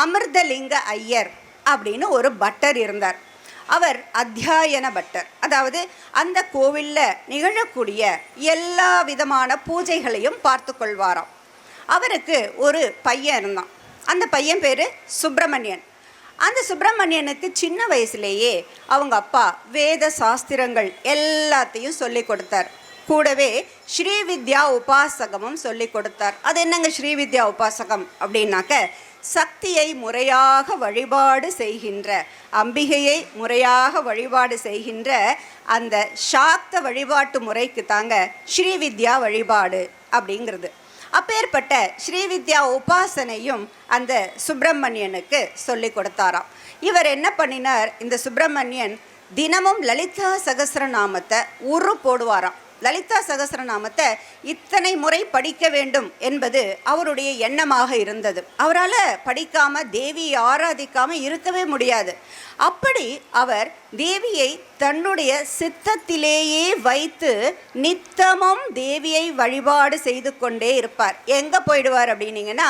அமிர்தலிங்க ஐயர் அப்படின்னு ஒரு பட்டர் இருந்தார். அவர் அத்தியாயன பட்டர். அதாவது அந்த கோவிலில் நிகழக்கூடிய எல்லா விதமான பூஜைகளையும் பார்த்து கொள்வாராம். அவருக்கு ஒரு பையன் இருந்தான். அந்த பையன் பேர் சுப்பிரமணியன். அந்த சுப்பிரமணியனுக்கு சின்ன வயசுலேயே அவங்க அப்பா வேத சாஸ்திரங்கள் எல்லாத்தையும் சொல்லி கொடுத்தார். கூடவே ஸ்ரீவித்யா உபாசகமும் சொல்லி கொடுத்தார். அது என்னங்க ஸ்ரீவித்யா உபாசகம் அப்படின்னாக்க சக்தியை முறையாக வழிபாடு செய்கின்ற அம்பிகையை முறையாக வழிபாடு செய்கின்ற அந்த சாக்த வழிபாட்டு முறைக்கு தாங்க ஸ்ரீவித்யா வழிபாடு அப்படிங்கிறது. அப்பேற்பட்ட ஸ்ரீவித்யா உபாசனையும் அந்த சுப்பிரமணியனுக்கு சொல்லி கொடுத்தாராம். இவர் என்ன பண்ணினார்? இந்த சுப்பிரமணியன் தினமும் லலிதா சகசிரநாமத்தை உரு போடுவாராம். லலிதா சகசரநாமத்தை இத்தனை முறை படிக்க வேண்டும் என்பது அவருடைய எண்ணமாக இருந்தது. அவரால் படிக்காம தேவியை ஆராதிக்காமல் இருக்கவே முடியாது. அப்படி அவர் தேவியை தன்னுடைய சித்தத்திலேயே வைத்து நித்தமும் தேவியை வழிபாடு செய்து கொண்டே இருப்பார். எங்கே போயிடுவார் அப்படின்னீங்கன்னா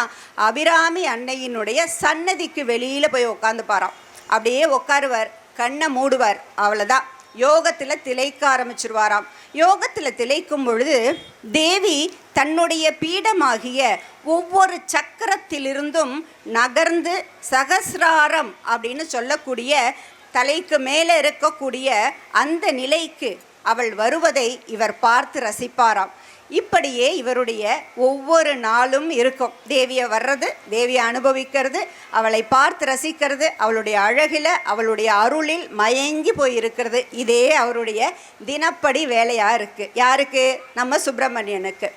அபிராமி அன்னையினுடைய சன்னதிக்கு வெளியில் போய் உட்காந்துப்பாராம் அப்படியே உட்காருவார் கண்ணை மூடுவார் அவ்வளோதான் யோகத்தில் திளைக்க ஆரம்பிச்சிருவாராம். யோகத்தில் திளைக்கும் பொழுது தேவி தன்னுடைய பீடமாகிய ஒவ்வொரு சக்கரத்திலிருந்தும் நகர்ந்து சகசிராரம் அப்படின்னு சொல்லக்கூடிய தலைக்கு மேலே இருக்கக்கூடிய அந்த நிலைக்கு அவள் வருவதை இவர் பார்த்து ரசிப்பாராம். இப்படியே இவருடைய ஒவ்வொரு நாளும் இருக்கும். தேவியை வர்றது தேவியை அனுபவிக்கிறது அவளை பார்த்து ரசிக்கிறது அவளுடைய அழகில் அவளுடைய அருளில் மயங்கி போய் இருக்கிறது இதே அவருடைய தினப்படி வேலையாக இருக்குது யாருக்கு? நம்ம சுப்பிரமணியனுக்கு.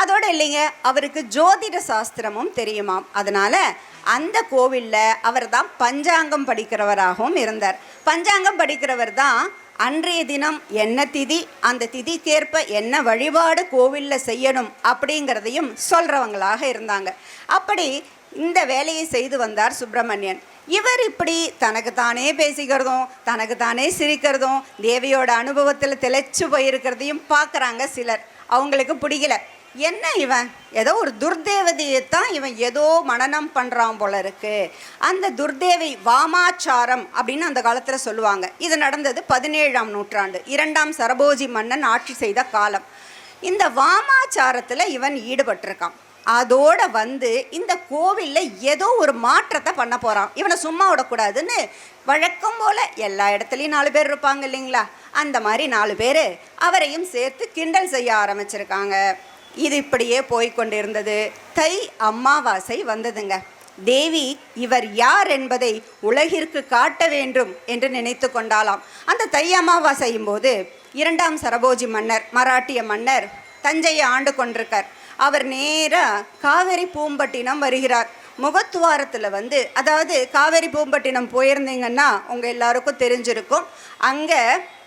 அதோடு இல்லைங்க அவருக்கு ஜோதிட சாஸ்திரமும் தெரியுமாம். அதனால் அந்த கோவிலில் அவர் தான் பஞ்சாங்கம் படிக்கிறவராகவும் இருந்தார். பஞ்சாங்கம் படிக்கிறவர் தான் அன்றைய தினம் என்ன திதி? அந்த திதிக்கேற்ப என்ன வழிபாடு கோவிலில் செய்யணும் அப்படிங்கிறதையும் சொல்கிறவங்களாக இருந்தாங்க. அப்படி இந்த வேலையை செய்து வந்தார் சுப்பிரமணியன். இவர் இப்படி தனக்கு தானே பேசிக்கிறதும் தனக்கு தானே சிரிக்கிறதும் தேவியோட அனுபவத்தில் திளைச்சு போயிருக்கிறதையும் பார்க்குறாங்க சிலர். அவங்களுக்கு பிடிக்கல. என்ன இவன்? ஏதோ ஒரு துர்தேவதையை தான் இவன் ஏதோ மனனம் பண்ணுறான் போல இருக்கு. அந்த துர்தேவி வாமாச்சாரம் அப்படின்னு அந்த காலத்தில் சொல்லுவாங்க. இது நடந்தது பதினேழாம் நூற்றாண்டு. இரண்டாம் சரபோஜி மன்னன் ஆட்சி செய்த காலம். இந்த வாமாச்சாரத்தில் இவன் ஈடுபட்டிருக்கான். அதோட வந்து இந்த கோவிலில் ஏதோ ஒரு மாற்றத்தை பண்ண போகிறான் இவனை சும்மா விடக்கூடாதுன்னு வழக்கம் போல் எல்லா இடத்துலையும் நாலு பேர் இருப்பாங்க இல்லைங்களா? அந்த மாதிரி நாலு பேர் அவரையும் சேர்த்து கிண்டல் செய்ய ஆரம்பிச்சிருக்காங்க. இது இப்படியே போய்க்கொண்டிருந்தது தை அமாவாசை வந்ததுங்க. தேவி இவர் யார் என்பதை உலகிற்கு காட்ட வேண்டும் என்று நினைத்து கொண்டாலாம் அந்த தை அமாவாசையும் போது இரண்டாம் சரபோஜி மன்னர் மராட்டிய மன்னர் தஞ்சையை ஆண்டு கொண்டிருக்கார். அவர் நேராக காவேரி பூம்பட்டினம் வருகிறார். முகத்துவாரத்தில் வந்து அதாவது காவேரி பூம்பட்டினம் போயிருந்தீங்கன்னா உங்கள் எல்லாருக்கும் தெரிஞ்சிருக்கும். அங்கே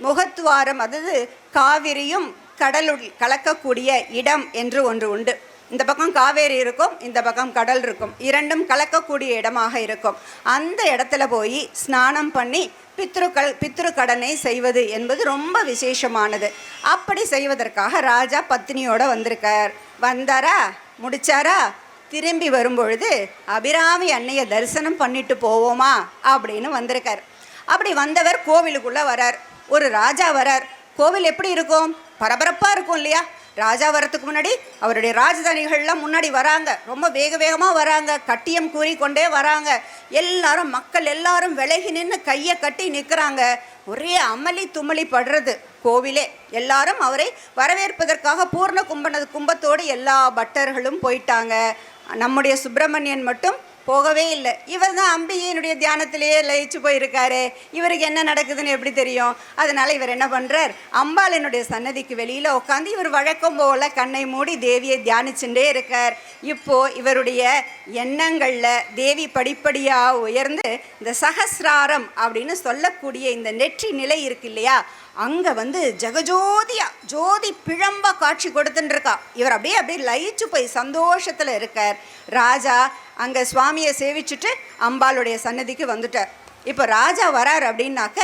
முகத்துவாரம் அதாவது காவிரியும் கடலுள் கலக்கக்கூடிய இடம் என்று ஒன்று உண்டு. இந்த பக்கம் காவேரி இருக்கும் இந்த பக்கம் கடல் இருக்கும். இரண்டும் கலக்கக்கூடிய இடமாக இருக்கும். அந்த இடத்துல போய் ஸ்நானம் பண்ணி பித்ருக்கள் பித்ரு கடனை செய்வது என்பது ரொம்ப விசேஷமானது. அப்படி செய்வதற்காக ராஜா பத்னியோட வந்திருக்கார். வந்தாரா? முடிச்சாரா? திரும்பி வரும்பொழுது அபிராமி அன்னையை தரிசனம் பண்ணிட்டு போவோமா? அப்படின்னு வந்திருக்கார். அப்படி வந்தவர் கோவிலுக்குள்ளே வரார். ஒரு ராஜா வரார். கோவில் எப்படி இருக்கும்? பரபரப்பாக இருக்கும் இல்லையா? ராஜா வரத்துக்கு முன்னாடி அவருடைய ராஜதானிகள்லாம் முன்னாடி வராங்க. ரொம்ப வேக வேகமாக வராங்க. கட்டியம் கூறிக்கொண்டே வராங்க. எல்லாரும் மக்கள் எல்லாரும் விலகி நின்று கையை கட்டி நிற்கிறாங்க ஒரே அமளி தும்மளி படுறது கோவிலே. எல்லாரும் அவரை வரவேற்பதற்காக பூர்ண கும்பனது கும்பத்தோடு எல்லா பட்டர்களும் போயிட்டாங்க. நம்முடைய சுப்பிரமணியன் மட்டும் போகவே இல்லை. இவர் தான் அம்பிகையினுடைய தியானத்திலேயே லயிச்சு போயிருக்காரு. இவருக்கு என்ன நடக்குதுன்னு எப்படி தெரியும்? அதனால இவர் என்ன பண்ணுறார் அம்பாளினுடைய சன்னதிக்கு வெளியில் உட்காந்து இவர் வழக்கம் போல கண்ணை மூடி தேவியை தியானிச்சுட்டே இருக்கார். இப்போ இவருடைய எண்ணங்களில் தேவி படிப்படியாக உயர்ந்து இந்த சகசிராரம் அப்படின்னு சொல்லக்கூடிய இந்த நெற்றி நிலை இருக்கு இல்லையா? அங்கே வந்து ஜெகஜோதியா ஜோதி பிழம்ப காட்சி கொடுத்துட்டுருக்கா இவர் அப்படியே அப்படியே லயிச்சு போய் சந்தோஷத்தில் இருக்கார். ராஜா அங்கே சுவாமியை சேவிச்சுட்டு அம்பாளுடைய சன்னதிக்கு வந்துட்டார். இப்போ ராஜா வரார் அப்படின்னாக்க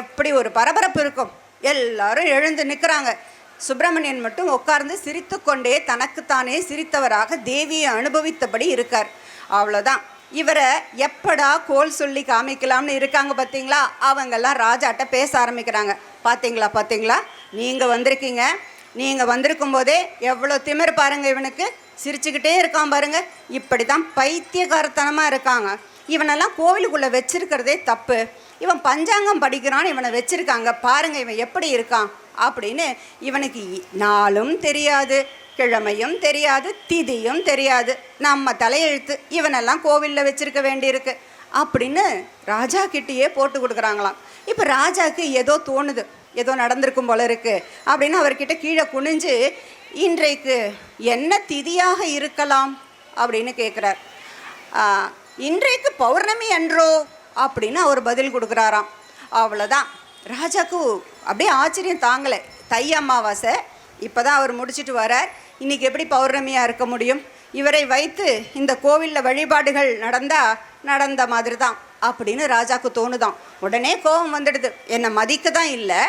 எப்படி ஒரு பரபரப்பு இருக்கும். எல்லாரும் எழுந்து நிற்கிறாங்க சுப்பிரமணியன் மட்டும் உட்கார்ந்து சிரித்துக்கொண்டே தனக்குத்தானே சிரித்தவராக தேவியை அனுபவித்தபடி இருக்கார். அவ்வளோதான் இவரை எப்படா கோல் சொல்லி காமிக்கலாம்னு இருக்காங்க பார்த்தீங்களா? அவங்கெல்லாம் ராஜாட்ட பேச ஆரம்பிக்கிறாங்க. பார்த்தீங்களா பார்த்தீங்களா நீங்கள் வந்திருக்கீங்க. நீங்கள் வந்திருக்கும் போதே எவ்வளோ திமிர் பாருங்க இவனுக்கு. சிரிச்சுக்கிட்டே இருக்கான் பாருங்கள் இப்படி தான் பைத்தியகாரத்தனமாக இருக்காங்க. இவனெல்லாம் கோவிலுக்குள்ளே வச்சிருக்கிறதே தப்பு. இவன் பஞ்சாங்கம் படிக்கிறான்னு இவனை வச்சுருக்காங்க. பாருங்க இவன் எப்படி இருக்கான் அப்படின்னு இவனுக்கு நாளும் தெரியாது. கிழமையும் தெரியாது திதியும் தெரியாது. நம்ம தலையெழுத்து இவனெல்லாம் கோவிலில் வச்சுருக்க வேண்டியிருக்கு அப்படின்னு ராஜா கிட்டேயே போட்டு கொடுக்குறாங்களாம். இப்போ ராஜாவுக்கு ஏதோ தோணுது ஏதோ நடந்திருக்கும் போல இருக்குது அப்படின்னு அவர்கிட்ட கீழே குனிஞ்சு இன்றைக்கு என்ன திதியாக இருக்கலாம்? அப்படின்னு கேட்குறார் இன்றைக்கு பௌர்ணமி அன்றோ? அப்படின்னு அவர் பதில் கொடுக்குறாராம். அவ்வளோதான் ராஜாக்கு அப்படியே ஆச்சரியம் தாங்கலை. தை அமாவாசை இப்போ தான் அவர் முடிச்சிட்டு வரார். இன்றைக்கி எப்படி பௌர்ணமியாக இருக்க முடியும்? இவரை வைத்து இந்த கோவிலில் வழிபாடுகள் நடந்தால் நடந்த மாதிரி தான் அப்படின்னு ராஜாவுக்கு தோணுதான். உடனே கோபம் வந்துடுது. என்னை மதிக்க தான் இல்லை.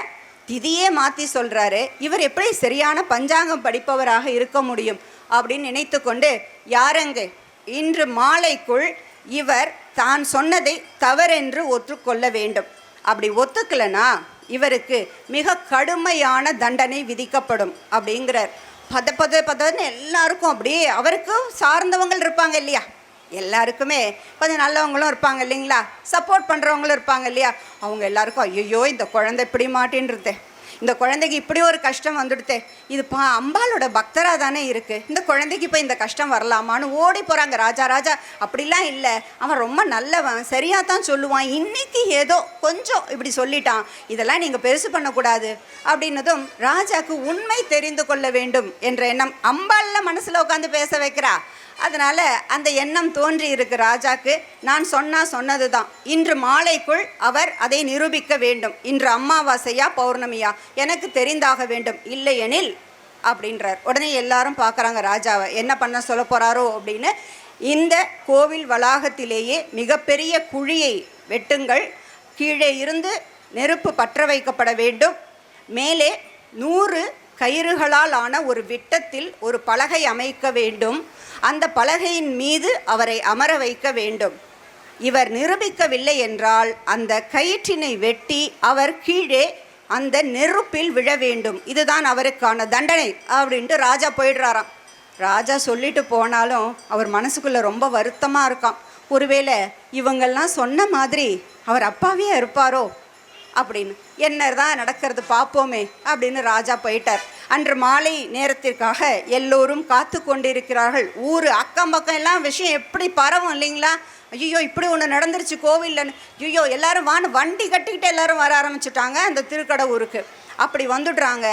திதியே மாற்றி சொல்கிறாரு இவர் எப்படி சரியான பஞ்சாங்கம் படிப்பவராக இருக்க முடியும்? அப்படின்னு நினைத்து கொண்டு யாரங்க? இன்று மாலைக்குள் இவர் தான் சொன்னதை தவறென்று ஒற்றுக்கொள்ள வேண்டும். அப்படி ஒத்துக்கலைன்னா இவருக்கு மிக கடுமையான தண்டனை விதிக்கப்படும் அப்படிங்கிறார். பத பத பதன்னு எல்லாருக்கும் அப்படியே அவருக்கும் சார்ந்தவங்கள் இருப்பாங்க இல்லையா? எல்லாருக்குமே கொஞ்சம் நல்லவங்களும் இருப்பாங்க இல்லைங்களா? சப்போர்ட் பண்ணுறவங்களும் இருப்பாங்க இல்லையா? அவங்க எல்லாருக்கும் ஐயோ இந்த குழந்தை இப்படி மாட்டின்றதே. இந்த குழந்தைக்கு இப்படி ஒரு கஷ்டம் வந்துடுதே. இது பா அம்பாளோட பக்தராக தானே இருக்குது இந்த குழந்தைக்கு இப்போ இந்த கஷ்டம் வரலாமான்னு ஓடி போகிறாங்க ராஜா ராஜா அப்படிலாம் இல்லை. அவன் ரொம்ப நல்லவன். சரியாக தான் சொல்லுவான். இன்னைக்கு ஏதோ கொஞ்சம் இப்படி சொல்லிட்டான். இதெல்லாம் நீங்கள் பெருசு பண்ணக்கூடாது. அப்படின்னதும் ராஜாக்கு உண்மை தெரிந்து கொள்ள வேண்டும் என்ற எண்ணம் அம்பாளில் மனசில் உட்காந்து பேச வைக்கிறா. அதனால் அந்த எண்ணம் தோன்றி இருக்கு ராஜாக்கு. நான் சொன்னால் சொன்னது தான் இன்று மாலைக்குள் அவர் அதை நிரூபிக்க வேண்டும். இன்று அம்மாவாசையா பௌர்ணமியா? எனக்கு தெரிந்தாக வேண்டும். இல்லையெனில் அப்படின்றார். உடனே எல்லாரும் பார்க்குறாங்க ராஜாவை. என்ன பண்ண சொல்ல போகிறாரோ அப்படின்னு. இந்த கோவில் வளாகத்திலேயே மிகப்பெரிய குழியை வெட்டுங்கள். கீழே இருந்து நெருப்பு பற்ற வைக்கப்பட வேண்டும். மேலே நூறு கயிறுகளால் ஆன ஒரு விட்டத்தில் ஒரு பலகை அமைக்க வேண்டும். அந்த பலகையின் மீது அவரை அமர வைக்க வேண்டும். இவர் நிரூபிக்கவில்லை என்றால் அந்த கயிற்றினை வெட்டி அவர் கீழே அந்த நெருப்பில் விழ வேண்டும். இதுதான் அவருக்கான தண்டனை அப்படின்ட்டு ராஜா போயிடுறாராம். ராஜா சொல்லிட்டு போனாலும் அவர் மனசுக்குள்ளே ரொம்ப வருத்தமாக இருக்கான் ஒருவேளை இவங்கள்லாம் சொன்ன மாதிரி அவர் அப்பாவே இருப்பாரோ? அப்படின்னு. என்னதான் நடக்கிறது பார்ப்போமே அப்படின்னு ராஜா போயிட்டார். அன்று மாலை நேரத்திற்காக எல்லோரும் காத்து கொண்டிருக்கிறார்கள். ஊர் அக்கம் பக்கம் எல்லாம் விஷயம் எப்படி பரவும் இல்லைங்களா? ஐயோ இப்படி ஒன்று நடந்துருச்சு கோவில்லன்னு. ஐயோ எல்லாரும் வான்னு வண்டி கட்டிக்கிட்டு எல்லாரும் வர ஆரம்பிச்சுட்டாங்க அந்த திருக்கடை ஊருக்கு. அப்படி வந்துடுறாங்க.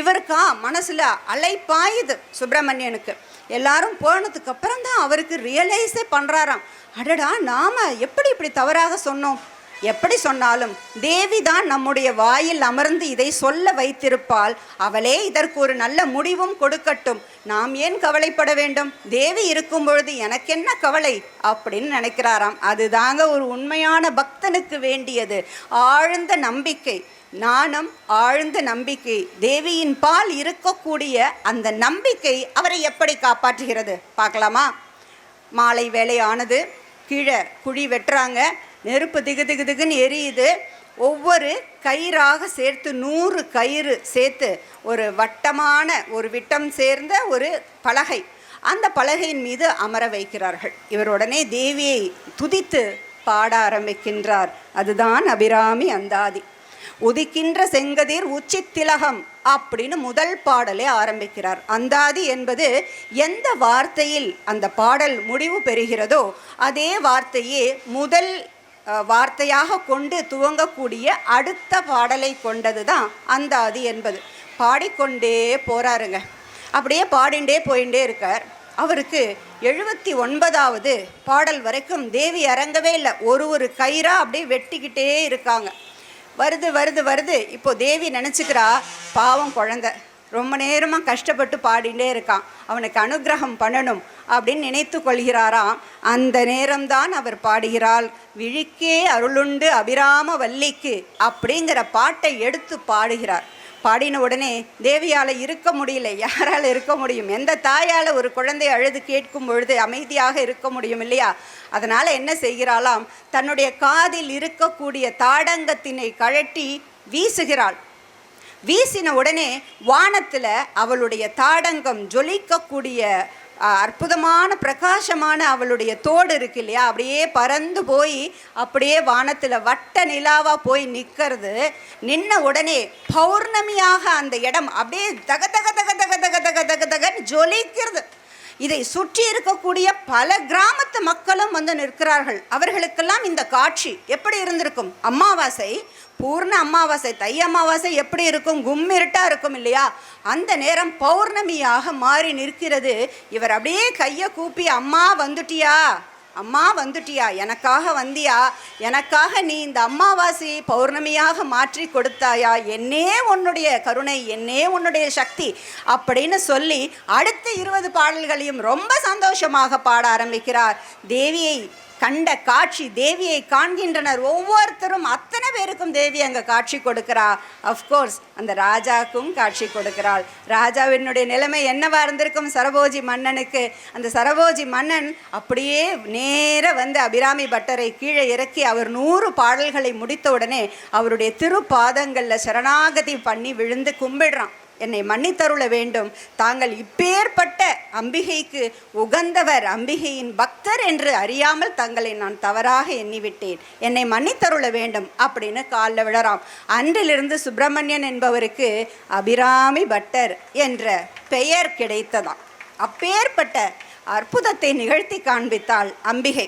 இவருக்கா மனசில் அலைப்பாயுது சுப்பிரமணியனுக்கு. எல்லாரும் போனதுக்கு அப்புறம் தான் அவருக்கு ரியலைஸே பண்ணுறாராம் அடடா நாம எப்படி இப்படி தவறாக சொன்னோம்? எப்படி சொன்னாலும் தேவிதான் நம்முடைய வாயில் அமர்ந்து இதை சொல்ல வைத்திருப்பாள். அவளே இதற்கு ஒரு நல்ல முடிவும் கொடுக்கட்டும். நாம் ஏன் கவலைப்பட வேண்டும்? தேவி இருக்கும் பொழுது எனக்கென்ன கவலை? அப்படின்னு நினைக்கிறாராம். அதுதாங்க ஒரு உண்மையான பக்தனுக்கு வேண்டியது. ஆழ்ந்த நம்பிக்கை. நாணம் ஆழ்ந்த நம்பிக்கை. தேவியின் பால் இருக்கக்கூடிய அந்த நம்பிக்கை அவரை எப்படி காப்பாற்றுகிறது? பார்க்கலாமா? மாலை வேலை ஆனது கீழே குழி வெட்டுறாங்க. நெருப்பு திகு திகு திகுன்னு எரியுது. ஒவ்வொரு கயிறாக சேர்த்து நூறு கயிறு சேர்த்து ஒரு வட்டமான ஒரு விட்டம் சேர்ந்த ஒரு பலகை. அந்த பலகையின் மீது அமர வைக்கிறார்கள். இவர் உடனே தேவியை துதித்து பாட ஆரம்பிக்கின்றார். அதுதான் அபிராமி அந்தாதி. உதிக்கின்ற செங்கதிர் உச்சி திலகம் அப்படின்னு முதல் பாடலே ஆரம்பிக்கிறார். அந்தாதி என்பது எந்த வார்த்தையில் அந்த பாடல் முடிவு பெறுகிறதோ அதே வார்த்தையே முதல் வார்த்தையாக கொண்டு துவங்கக்கூடிய அடுத்த பாடலை கொண்டது தான் அந்தாதி என்பது. பாடிக்கொண்டே போறாருங்க. அப்படியே பாடிண்டே போயிட்டே இருக்கார். அவருக்கு எழுபத்தி ஒன்பதாவது பாடல் வரைக்கும் தேவி இறங்கவே இல்லை. ஒரு ஒரு கயிறாக அப்படியே வெட்டிக்கிட்டே இருக்காங்க. வருது வருது வருது. இப்போ தேவி நினச்சிக்கிறா பாவம் குழந்தை. ரொம்ப நேரமாக கஷ்டப்பட்டு பாடிட்டே இருக்கான். அவனுக்கு அனுக்கிரகம் பண்ணணும் அப்படின்னு நினைத்து கொள்கிறாராம். அந்த நேரம்தான் அவர் பாடுகிறாள். விழிக்கே அருளுண்டு அபிராம வல்லிக்கு அப்படிங்கிற பாட்டை எடுத்து பாடுகிறார். பாடின உடனே தேவியால் இருக்க முடியல யாரால் இருக்க முடியும்? எந்த தாயால் ஒரு குழந்தை அழுது கேட்கும் பொழுது அமைதியாக இருக்க முடியும் இல்லையா? அதனால் என்ன செய்கிறாளாம்? தன்னுடைய காதில் இருக்கக்கூடிய தாடங்கத்தினை கழட்டி வீசுகிறாள். வீசின உடனே வானத்தில் அவளுடைய தாடங்கம் ஜொலிக்கக்கூடிய அற்புதமான பிரகாசமான அவளுடைய தோடு இருக்கு இல்லையா? அப்படியே பறந்து போய் அப்படியே வானத்தில் வட்ட நிலாவாக போய் நிற்கிறது நின்ன உடனே பௌர்ணமியாக அந்த இடம் அப்படியே தக தக தக தக தக தக தக தகன்னு ஜொலிக்கிறது. இதை சுற்றி இருக்கக்கூடிய பல கிராமத்து மக்களும் வந்து நிற்கிறார்கள். அவர்களுக்கெல்லாம் இந்த காட்சி எப்படி இருந்திருக்கும்? அமாவாசை பூர்ண அமாவாசை தை அமாவாசை எப்படி இருக்கும்? கும்மிருட்டாக இருக்கும் இல்லையா? அந்த நேரம் பௌர்ணமியாக மாறி நிற்கிறது. இவர் அப்படியே கையை கூப்பி அம்மா வந்துட்டியா? அம்மா வந்துட்டியா? எனக்காக வந்தியா? எனக்காக நீ இந்த அம்மாவாசி பௌர்ணமியாக மாற்றி கொடுத்தாயா? என்னே உன்னுடைய கருணை என்னே உன்னுடைய சக்தி அப்படின்னு சொல்லி அடுத்த இருபது பாடல்களையும் ரொம்ப சந்தோஷமாக பாட ஆரம்பிக்கிறார். தேவியை கண்ட காட்சி தேவியை காண்கின்றனர் ஒவ்வொருத்தரும். அத்தனை பேருக்கும் தேவி அங்கே காட்சி கொடுக்கிறா. அஃப்கோர்ஸ் அந்த ராஜாக்கும் காட்சி கொடுக்கிறாள். ராஜாவினுடைய நிலைமை என்னவா இருந்திருக்கும்? சரபோஜி மன்னனுக்கு. அந்த சரபோஜி மன்னன் அப்படியே நேர வந்து அபிராமி பட்டரை கீழே இறக்கி அவர் நூறு பாடல்களை முடித்த உடனே அவருடைய திருப்பாதங்களில் சரணாகதி பண்ணி விழுந்து கும்பிடுறான். என்னை மன்னித்தருள வேண்டும். தாங்கள் இப்பேற்பட்ட அம்பிகைக்கு உகந்தவர் அம்பிகையின் பக்தர் என்று அறியாமல் தங்களை நான் தவறாக எண்ணிவிட்டேன். என்னை மன்னித்தருள வேண்டும் அப்படின்னு காலில் விழறாம். அன்றிலிருந்து சுப்பிரமணியன் என்பவருக்கு அபிராமி பட்டர் என்ற பெயர் கிடைத்ததாம். அப்பேற்பட்ட அற்புதத்தை நிகழ்த்தி காண்பித்தாள் அம்பிகை.